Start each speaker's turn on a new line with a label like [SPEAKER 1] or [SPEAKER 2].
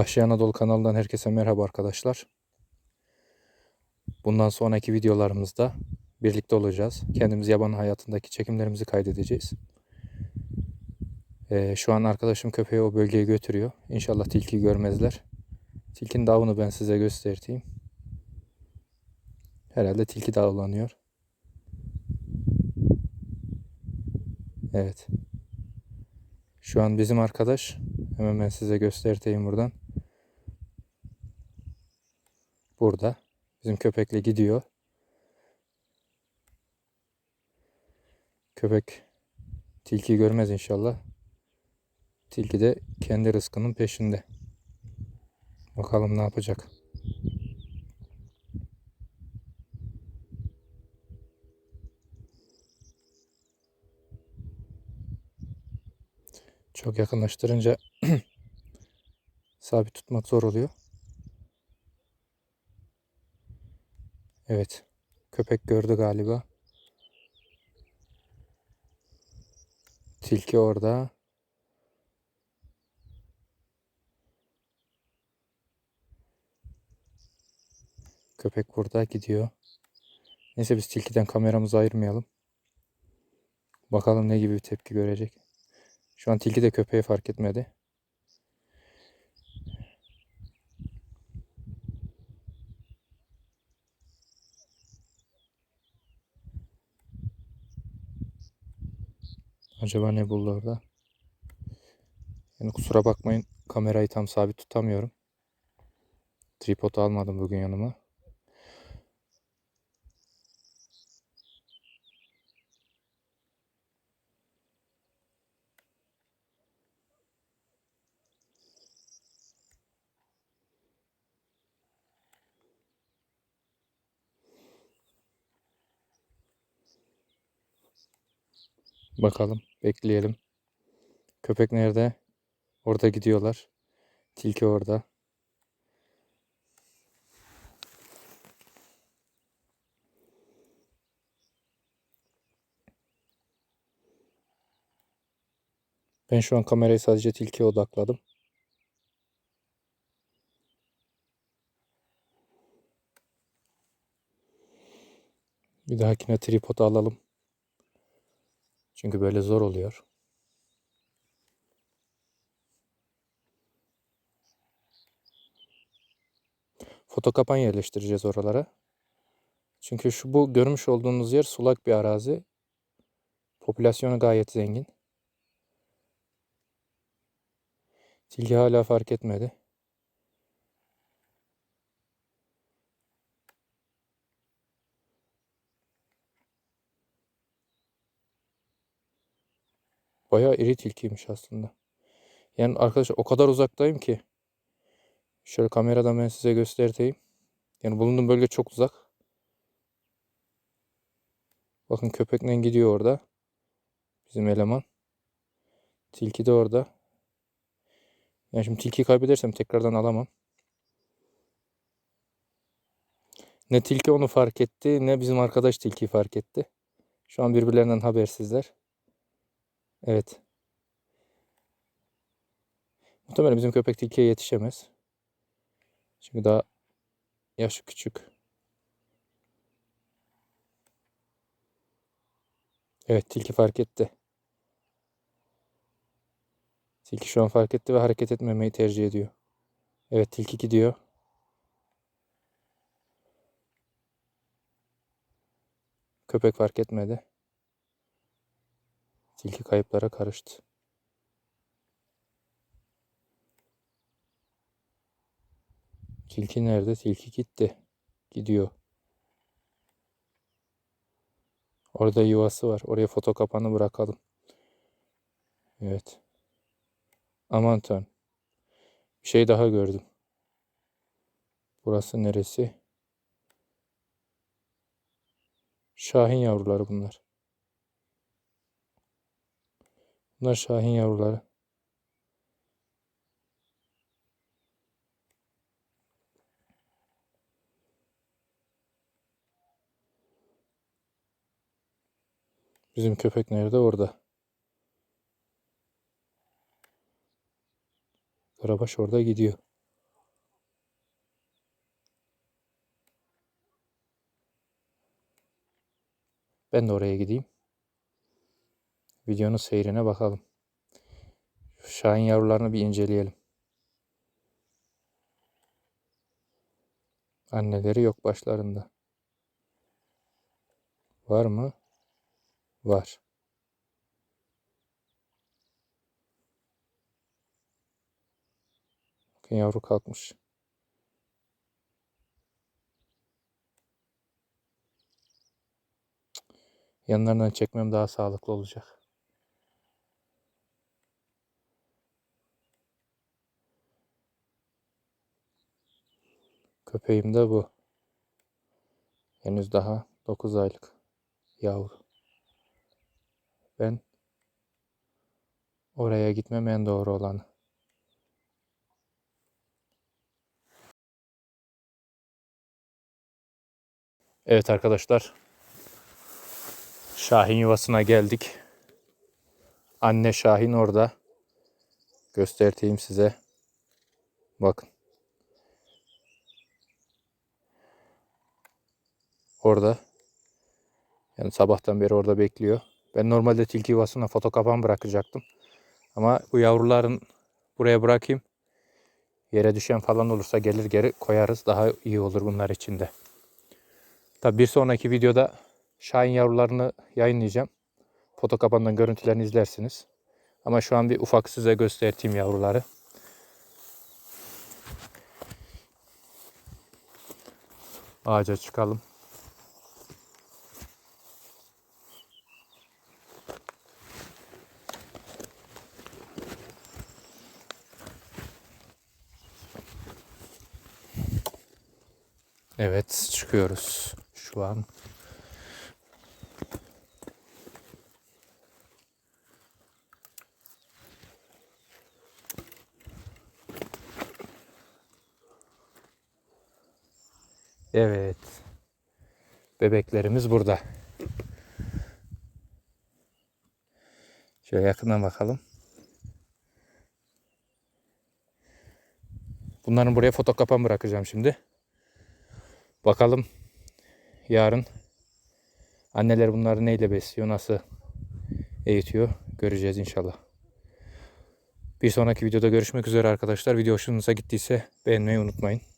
[SPEAKER 1] Vahşi Anadolu kanalından herkese merhaba arkadaşlar. Bundan sonraki videolarımızda birlikte olacağız. Kendimiz yaban hayatındaki çekimlerimizi kaydedeceğiz. Ee, şu an arkadaşım köpeği o bölgeye götürüyor. İnşallah tilki görmezler. Tilkin davını ben size göstereyim. Herhalde tilki davlanıyor. Evet. Şu an bizim arkadaş. Hemen ben size göstereyim buradan. Burada. Bizim köpekle gidiyor. Köpek tilki görmez inşallah. Tilki de kendi rızkının peşinde. Bakalım ne yapacak. Çok yakınlaştırınca sabit tutmak zor oluyor. Evet. Köpek gördü galiba. Tilki orada. Köpek burada gidiyor. Neyse biz tilkiden kameramızı ayırmayalım. Bakalım ne gibi bir tepki görecek. Şu an tilki de köpeği fark etmedi. Acaba ne buldu orada? Yani kusura bakmayın kamerayı tam sabit tutamıyorum. Tripod almadım bugün yanıma. Bakalım, bekleyelim. Köpek nerede? Orada gidiyorlar. Tilki orada. Ben şu an kamerayı sadece tilkiye odakladım. Bir dahakine tripodu alalım. Çünkü böyle zor oluyor. Foto kapan yerleştireceğiz oralara. Çünkü şu bu görmüş olduğunuz yer sulak bir arazi. Popülasyonu gayet zengin. Tilki hala fark etmedi. Bayağı iri tilkiymiş aslında. Yani arkadaşlar o kadar uzaktayım ki. Şöyle kameradan ben size göstereyim. Yani bulunduğum bölge çok uzak. Bakın köpekle gidiyor orada. Bizim eleman. Tilki de orada. Yani şimdi tilkiyi kaybedersem tekrardan alamam. Ne tilki onu fark etti ne bizim arkadaş tilkiyi fark etti. Şu an birbirlerinden habersizler. Evet. Muhtemelen bizim köpek tilkiye yetişemez. Çünkü daha yaşı küçük. Evet tilki fark etti. Tilki şu an fark etti ve hareket etmemeyi tercih ediyor. Evet tilki gidiyor. Köpek fark etmedi. Tilki kayıplara karıştı. Tilki nerede? Tilki gitti. Gidiyor. Orada yuvası var. Oraya foto kapanı bırakalım. Evet. Aman tanrım. Bir şey daha gördüm. Burası neresi? Şahin yavruları bunlar. Bunlar şahin yavruları. Bizim köpek nerede? Orada. Karabaş orada gidiyor. Ben de oraya gideyim. Videonun seyrine bakalım. Şahin yavrularını bir inceleyelim. Anneleri yok başlarında. Var mı? Var. Bakın yavru kalkmış. Yanlarından çekmem daha sağlıklı olacak. Köpeğim de bu. Henüz daha 9 aylık yavru. Ben oraya gitmem en doğru olanı. Evet arkadaşlar. Şahin yuvasına geldik. Anne Şahin orada. Göstereyim size. Bakın. Orada. Yani sabahtan beri orada bekliyor. Ben normalde tilki yuvasına foto kapan bırakacaktım. Ama bu yavruların buraya bırakayım. Yere düşen falan olursa gelir geri koyarız. Daha iyi olur bunlar için de. Tabi bir sonraki videoda Şahin yavrularını yayınlayacağım. Foto kapandan görüntülerini izlersiniz. Ama şu an bir ufak size göstereyim yavruları. Ağaca çıkalım. Evet çıkıyoruz şu an. Evet. Bebeklerimiz burada. Şöyle yakından bakalım. Bunların buraya foto kapan bırakacağım şimdi. Bakalım yarın anneler bunları neyle besliyor, nasıl eğitiyor göreceğiz inşallah. Bir sonraki videoda görüşmek üzere arkadaşlar. Video hoşunuza gittiyse beğenmeyi unutmayın.